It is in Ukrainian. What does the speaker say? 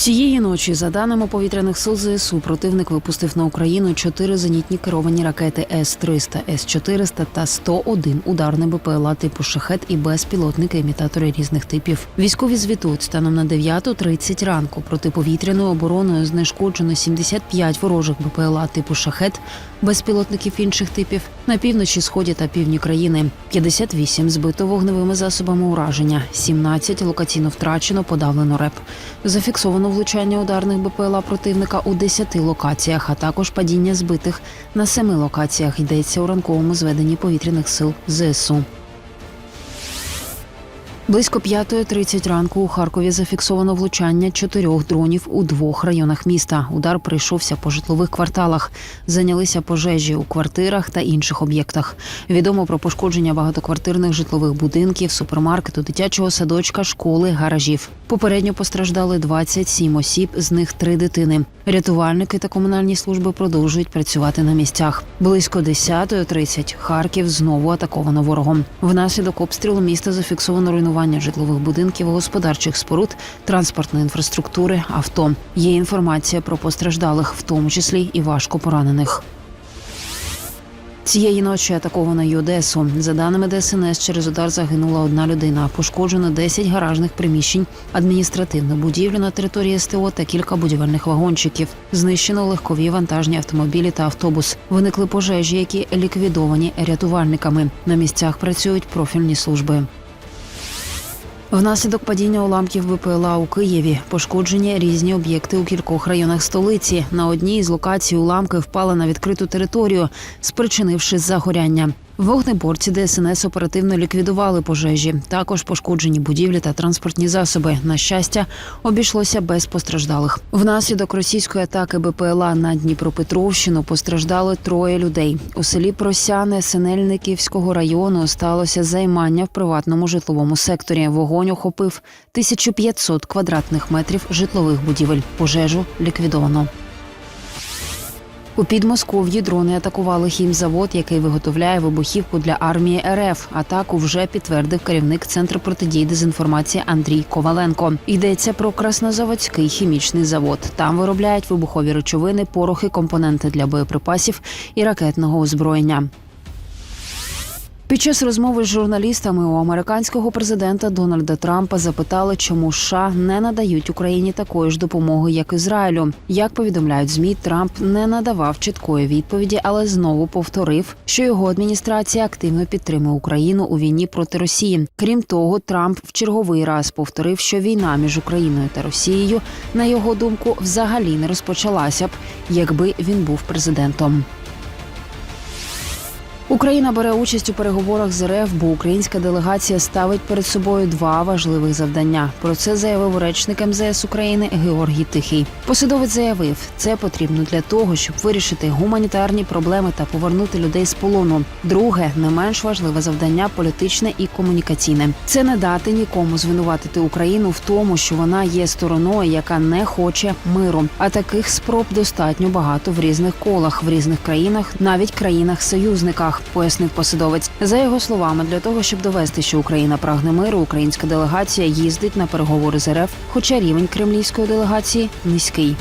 Цієї ночі, за даними повітряних сил ЗСУ, противник випустив на Україну чотири зенітні керовані ракети С-300, С-400 та 101 ударний БПЛА типу «Шахет» і безпілотники-імітатори різних типів. Військові звітують станом на 9.30 ранку протиповітряною обороною знешкоджено 75 ворожих БПЛА типу «Шахет», безпілотників інших типів на півночі, сході та півдні країни. 58 збито вогневими засобами ураження, 17 локаційно втрачено, подавлено РЕП. Зафіксовано влучання ударних БПЛА противника у 10 локаціях, а також падіння збитих на 7 локаціях. Йдеться у ранковому зведенні повітряних сил ЗСУ. Близько 5.30 ранку у Харкові зафіксовано влучання чотирьох дронів у двох районах міста. Удар прийшовся по житлових кварталах. Зайнялися пожежі у квартирах та інших об'єктах. Відомо про пошкодження багатоквартирних житлових будинків, супермаркету, дитячого садочка, школи, гаражів. Попередньо постраждали 27 осіб, з них три дитини. Рятувальники та комунальні служби продовжують працювати на місцях. Близько 10.30 Харків знову атаковано ворогом. Внаслідок обстрілу міста зафіксовано руйнування житлових будинків, господарчих споруд, транспортної інфраструктури, авто. Є інформація про постраждалих, в тому числі і важко поранених. Цієї ночі атаковано й Одесу. За даними ДСНС, через удар загинула одна людина. Пошкоджено 10 гаражних приміщень, адміністративну будівлю на території СТО та кілька будівельних вагончиків. Знищено легкові вантажні автомобілі та автобус. Виникли пожежі, які ліквідовані рятувальниками. На місцях працюють профільні служби. Внаслідок падіння уламків БПЛА у Києві пошкоджені різні об'єкти у кількох районах столиці. На одній з локацій уламки впали на відкриту територію, спричинивши загоряння. Вогнеборці ДСНС оперативно ліквідували пожежі. Також пошкоджені будівлі та транспортні засоби. На щастя, обійшлося без постраждалих. Внаслідок російської атаки БПЛА на Дніпропетровщину постраждали троє людей. У селі Просяне Синельниківського району сталося займання в приватному житловому секторі. Вогонь охопив 1500 квадратних метрів житлових будівель. Пожежу ліквідовано. У Підмосков'ї дрони атакували хімзавод, який виготовляє вибухівку для армії РФ. Атаку вже підтвердив керівник центру протидії дезінформації Андрій Коваленко. Йдеться про Краснозаводський хімічний завод. Там виробляють вибухові речовини, порохи, компоненти для боєприпасів і ракетного озброєння. Під час розмови з журналістами у американського президента Дональда Трампа запитали, чому США не надають Україні такої ж допомоги, як Ізраїлю. Як повідомляють змі, Трамп не надавав чіткої відповіді, але знову повторив, що його адміністрація активно підтримує Україну у війні проти Росії. Крім того, Трамп в черговий раз повторив, що війна між Україною та Росією, на його думку, взагалі не розпочалася б, якби він був президентом. Україна бере участь у переговорах з РФ, бо українська делегація ставить перед собою два важливих завдання. Про це заявив речник МЗС України Георгій Тихий. Посадовець заявив, це потрібно для того, щоб вирішити гуманітарні проблеми та повернути людей з полону. Друге, не менш важливе завдання політичне і комунікаційне. Це не дати нікому звинуватити Україну в тому, що вона є стороною, яка не хоче миру. А таких спроб достатньо багато в різних колах, в різних країнах, навіть країнах-союзниках пояснив посадовець. За його словами, для того, щоб довести, що Україна прагне миру, українська делегація їздить на переговори з РФ, хоча рівень кремлівської делегації низький.